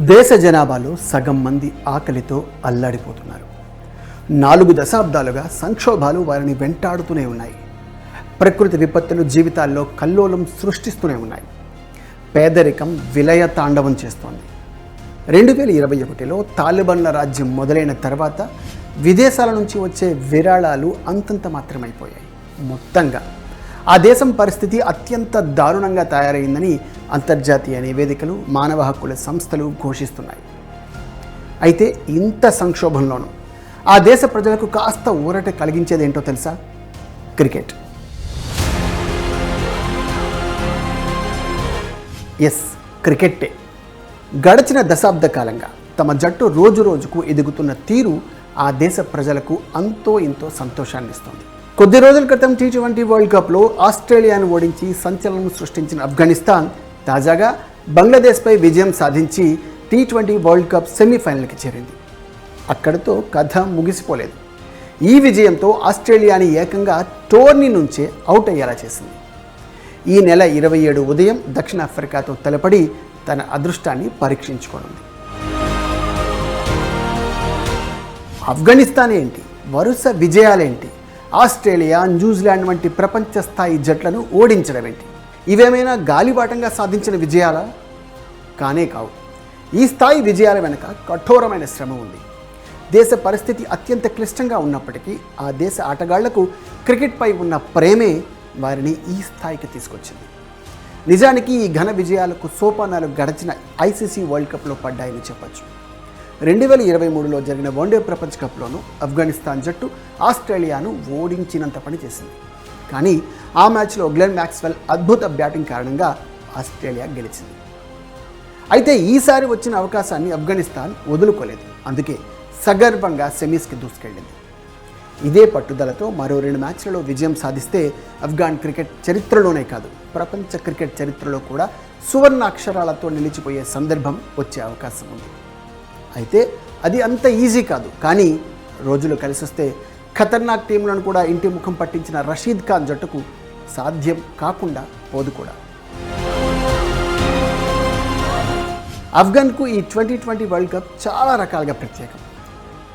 దేశ జనాభాలో సగం మంది ఆకలితో అల్లాడిపోతున్నారు. నాలుగు దశాబ్దాలుగా సంక్షోభాలు వారిని వెంటాడుతూనే ఉన్నాయి. ప్రకృతి విపత్తులు జీవితాల్లో కల్లోలం సృష్టిస్తూనే ఉన్నాయి. పేదరికం విలయ తాండవం చేస్తోంది. రెండు వేల ఇరవై ఒకటిలో తాలిబన్ల రాజ్యం మొదలైన తర్వాత విదేశాల నుంచి వచ్చే విరాళాలు అంతంత మాత్రమైపోయాయి. మొత్తంగా ఆ దేశం పరిస్థితి అత్యంత దారుణంగా తయారైందని అంతర్జాతీయ నివేదికలు మానవ హక్కుల సంస్థలు ఘోషిస్తున్నాయి. అయితే ఇంత సంక్షోభంలోనూ ఆ దేశ ప్రజలకు కాస్త ఊరట కలిగించేదేంటో తెలుసా? క్రికెట్. ఎస్ క్రికెట్టే. గడిచిన దశాబ్ద కాలంగా తమ జట్టు రోజు రోజుకు ఎదుగుతున్న తీరు ఆ దేశ ప్రజలకు అంతో ఇంతో సంతోషాన్ని ఇస్తుంది కొద్ది రోజుల క్రితం టీ ట్వంటీ వరల్డ్ కప్లో ఆస్ట్రేలియాను ఓడించి సంచలనం సృష్టించిన ఆఫ్ఘనిస్తాన్ తాజాగా బంగ్లాదేశ్పై విజయం సాధించి టీ ట్వంటీ వరల్డ్ కప్ సెమీఫైనల్కి చేరింది. అక్కడితో కథ ముగిసిపోలేదు. ఈ విజయంతో ఆస్ట్రేలియాని ఏకంగా టోర్నీ నుంచే అవుట్ అయ్యేలా చేసింది. ఈ నెల ఇరవై ఏడు ఉదయం దక్షిణాఫ్రికాతో తలపడి తన అదృష్టాన్ని పరీక్షించుకోనుంది. ఆఫ్ఘనిస్తాన్ ఏంటి? వరుస విజయాలేంటి? ఆస్ట్రేలియా న్యూజిలాండ్ వంటి ప్రపంచ స్థాయి జట్లను ఓడించడం ఏంటి ఇవేమైనా గాలిబాటంగా సాధించిన విజయాలా? కానే కావు. ఈ స్థాయి విజయాల వెనుక కఠోరమైన శ్రమ ఉంది. దేశ పరిస్థితి అత్యంత క్లిష్టంగా ఉన్నప్పటికీ ఆ దేశ ఆటగాళ్ళకు క్రికెట్పై ఉన్న ప్రేమే వారిని ఈ స్థాయికి తీసుకొచ్చింది. నిజానికి ఈ ఘన విజయాలకు సోపానాలు గడచిన ఐసీసీ వరల్డ్ కప్లో పడ్డాయని చెప్పచ్చు. రెండు వేల ఇరవై మూడులో జరిగిన వన్డే ప్రపంచ కప్లోనూ ఆఫ్ఘనిస్తాన్ జట్టు ఆస్ట్రేలియాను ఓడించినంత పని చేసింది. కానీ ఆ మ్యాచ్లో గ్లెన్ మ్యాక్స్వెల్ అద్భుత బ్యాటింగ్ కారణంగా ఆస్ట్రేలియా గెలిచింది. అయితే ఈసారి వచ్చిన అవకాశాన్ని ఆఫ్ఘనిస్తాన్ వదులుకోలేదు. అందుకే సగర్వంగా సెమీస్కి దూసుకెళ్ళింది. ఇదే పట్టుదలతో మరో రెండు మ్యాచ్లలో విజయం సాధిస్తే ఆఫ్ఘాన్ క్రికెట్ చరిత్రలోనే కాదు ప్రపంచ క్రికెట్ చరిత్రలో కూడా సువర్ణ అక్షరాలతో నిలిచిపోయే సందర్భం వచ్చే అవకాశం ఉంది. అయితే అది అంత ఈజీ కాదు కానీ రోజులు కలిసొస్తే ఖతర్నాక్ టీంలను కూడా ఇంటి ముఖం పట్టించిన రషీద్ ఖాన్ జట్టుకు సాధ్యం కాకుండా పోదు కూడా. ఆఫ్ఘన్కు ఈ ట్వంటీ ట్వంటీ వరల్డ్ కప్ చాలా రకాలుగా ప్రత్యేకం.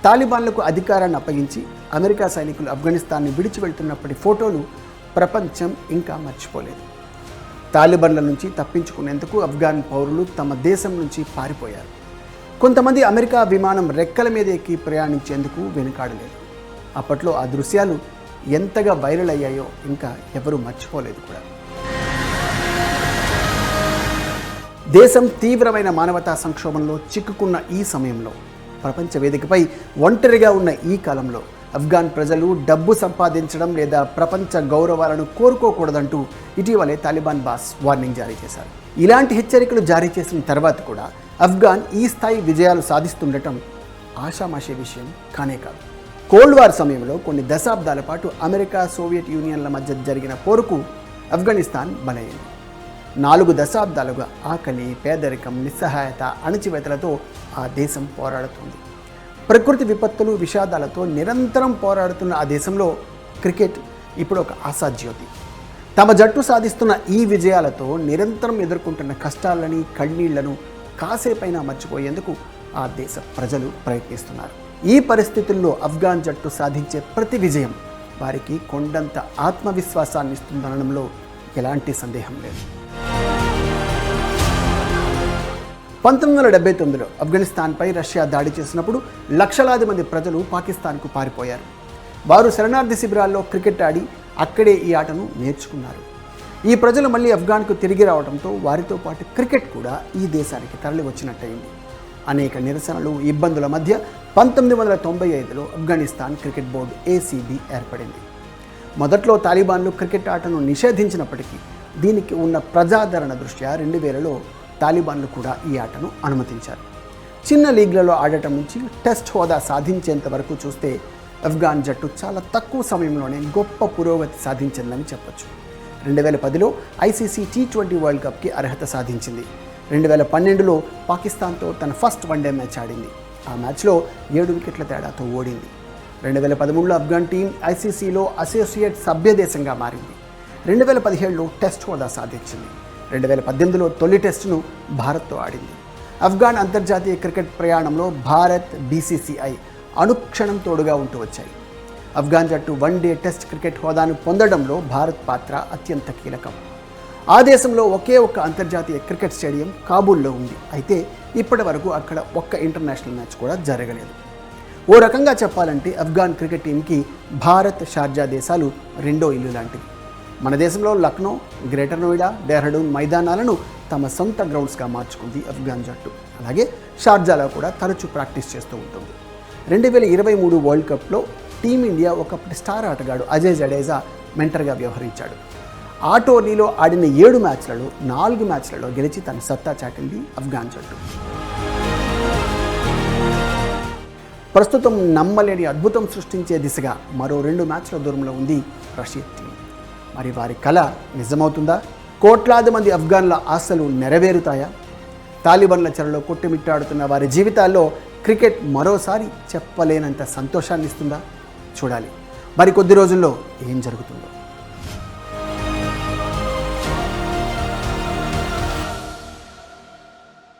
తాలిబాన్లకు అధికారాన్ని అప్పగించి అమెరికా సైనికులు ఆఫ్ఘనిస్తాన్ని విడిచి వెళ్తున్నప్పటి ఫోటోలు ప్రపంచం ఇంకా మర్చిపోలేదు. తాలిబాన్ల నుంచి తప్పించుకునేందుకు ఆఫ్ఘాన్ పౌరులు తమ దేశం నుంచి పారిపోయారు. కొంతమంది అమెరికా విమానం రెక్కల మీద ఎక్కి ప్రయాణించేందుకు వెనుకాడలేదు. అప్పట్లో ఆ దృశ్యాలు ఎంతగా వైరల్ అయ్యాయో ఇంకా ఎవరూ మర్చిపోలేదు కూడా. దేశం తీవ్రమైన మానవతా సంక్షోభంలో చిక్కుకున్న ఈ సమయంలో ప్రపంచ వేదికపై ఒంటరిగా ఉన్న ఈ కాలంలో ఆఫ్ఘాన్ ప్రజలు డబ్బు సంపాదించడం లేదా ప్రపంచ గౌరవాలను కోరుకోకూడదంటూ ఇటీవలే తాలిబాన్ బాస్ వార్నింగ్ జారీ చేశారు. ఇలాంటి హెచ్చరికలు జారీ చేసిన తర్వాత కూడా ఆఫ్ఘాన్ ఈ స్థాయి విజయాలు సాధిస్తుండటం ఆషామాషే విషయం కానే కాదు. కోల్డ్ వార్ సమయంలో కొన్ని దశాబ్దాల పాటు అమెరికా సోవియట్ యూనియన్ల మధ్య జరిగిన పోరుకు ఆఫ్ఘనిస్తాన్ బలైంది. నాలుగు దశాబ్దాలుగా ఆకలి పేదరికం నిస్సహాయత అణచివేతలతో ఆ దేశం పోరాడుతుంది. ప్రకృతి విపత్తులు విషాదాలతో నిరంతరం పోరాడుతున్న ఆ దేశంలో క్రికెట్ ఇప్పుడు ఒక ఆశాజ్యోతి. తమ జట్టు సాధిస్తున్న ఈ విజయాలతో నిరంతరం ఎదుర్కొంటున్న కష్టాలని కన్నీళ్ళను కాసేపైనా మర్చిపోయేందుకు ఆ దేశ ప్రజలు ప్రయత్నిస్తున్నారు. ఈ పరిస్థితుల్లో ఆఫ్ఘాన్ జట్టు సాధించే ప్రతి విజయం వారికి కొండంత ఆత్మవిశ్వాసాన్ని ఇస్తుందనడంలో ఎలాంటి సందేహం లేదు. పంతొమ్మిది వందల డెబ్బై తొమ్మిదిలో ఆఫ్ఘనిస్తాన్పై రష్యా దాడి చేసినప్పుడు లక్షలాది మంది ప్రజలు పాకిస్తాన్కు పారిపోయారు. వారు శరణార్థి శిబిరాల్లో క్రికెట్ ఆడి అక్కడే ఈ ఆటను నేర్చుకున్నారు. ఈ ప్రజలు మళ్ళీ ఆఫ్ఘాన్కు తిరిగి రావడంతో వారితో పాటు క్రికెట్ కూడా ఈ దేశానికి తరలి వచ్చినట్టయింది అనేక నిరసనలు ఇబ్బందుల మధ్య పంతొమ్మిది వందల తొంభై ఐదులో ఆఫ్ఘనిస్తాన్ క్రికెట్ బోర్డు ఏసీబీ ఏర్పడింది. మొదట్లో తాలిబాన్లు క్రికెట్ ఆటను నిషేధించినప్పటికీ దీనికి ఉన్న ప్రజాదరణ దృష్ట్యా రెండు వేలలో తాలిబాన్లు కూడా ఈ ఆటను అనుమతించారు. చిన్న లీగ్లలో ఆడటం నుంచి టెస్ట్ హోదా సాధించేంత వరకు చూస్తే అఫ్ఘాన్ జట్టు చాలా తక్కువ సమయంలోనే గొప్ప పురోగతి సాధించిందని చెప్పొచ్చు. రెండు వేల పదిలో ఐసీసీ టీ ట్వంటీ వరల్డ్ కప్కి అర్హత సాధించింది. రెండు వేల పన్నెండులో పాకిస్తాన్తో తన ఫస్ట్ వన్డే మ్యాచ్ ఆడింది. ఆ మ్యాచ్లో ఏడు వికెట్ల తేడాతో ఓడింది. రెండు వేల పదమూడులో ఆఫ్ఘాన్ టీం ఐసీసీలో అసోసియేట్ సభ్యదేశంగా మారింది. రెండు వేల పదిహేడులో టెస్ట్ హోదా సాధించింది. రెండు వేల పద్దెనిమిదిలో తొలి టెస్టును భారత్తో ఆడింది. ఆఫ్ఘాన్ అంతర్జాతీయ క్రికెట్ ప్రయాణంలో భారత్ బీసీసీఐ అనుక్షణం తోడుగా ఉంటూ వచ్చాయి. ఆఫ్ఘాన్ జట్టు వన్ డే టెస్ట్ క్రికెట్ హోదాను పొందడంలో భారత్ పాత్ర అత్యంత కీలకం. ఆ దేశంలో ఒకే ఒక్క అంతర్జాతీయ క్రికెట్ స్టేడియం కాబూల్లో ఉంది. అయితే ఇప్పటి వరకు అక్కడ ఒక్క ఇంటర్నేషనల్ మ్యాచ్ కూడా జరగలేదు. ఓ రకంగా చెప్పాలంటే అఫ్ఘాన్ క్రికెట్ టీంకి భారత్ షార్జా దేశాలు రెండో ఇల్లు లాంటివి. మన దేశంలో లక్నో గ్రేటర్ నోయిడా డెహ్రాడూన్ మైదానాలను తమ సొంత గ్రౌండ్స్గా మార్చుకుంది ఆఫ్ఘాన్ జట్టు. అలాగే షార్జాలో కూడా తరచూ ప్రాక్టీస్ చేస్తూ ఉంటుంది. రెండు వేల ఇరవై మూడు వరల్డ్ కప్లో టీమిండియా ఒకప్పటి స్టార్ ఆటగాడు అజయ్ జడేజా మెంటర్గా వ్యవహరించాడు. ఆ టోర్నీలో ఆడిన ఏడు మ్యాచ్లలో నాలుగు మ్యాచ్లలో గెలిచి తన సత్తా చాటింది ఆఫ్ఘాన్ జట్టు. ప్రస్తుతం నమ్మలేని అద్భుతం సృష్టించే దిశగా మరో రెండు మ్యాచ్ల దూరంలో ఉంది రషీద్ టీం. మరి వారి కళ నిజమవుతుందా? కోట్లాది మంది ఆఫ్ఘాన్ల ఆశలు నెరవేరుతాయా? తాలిబన్ల చెరలో కొట్టుమిట్టాడుతున్న వారి జీవితాల్లో క్రికెట్ మరోసారి చెప్పలేనంత సంతోషాన్ని ఇస్తుందా చూడాలి. మరి కొద్ది రోజుల్లో ఏం జరుగుతుందో.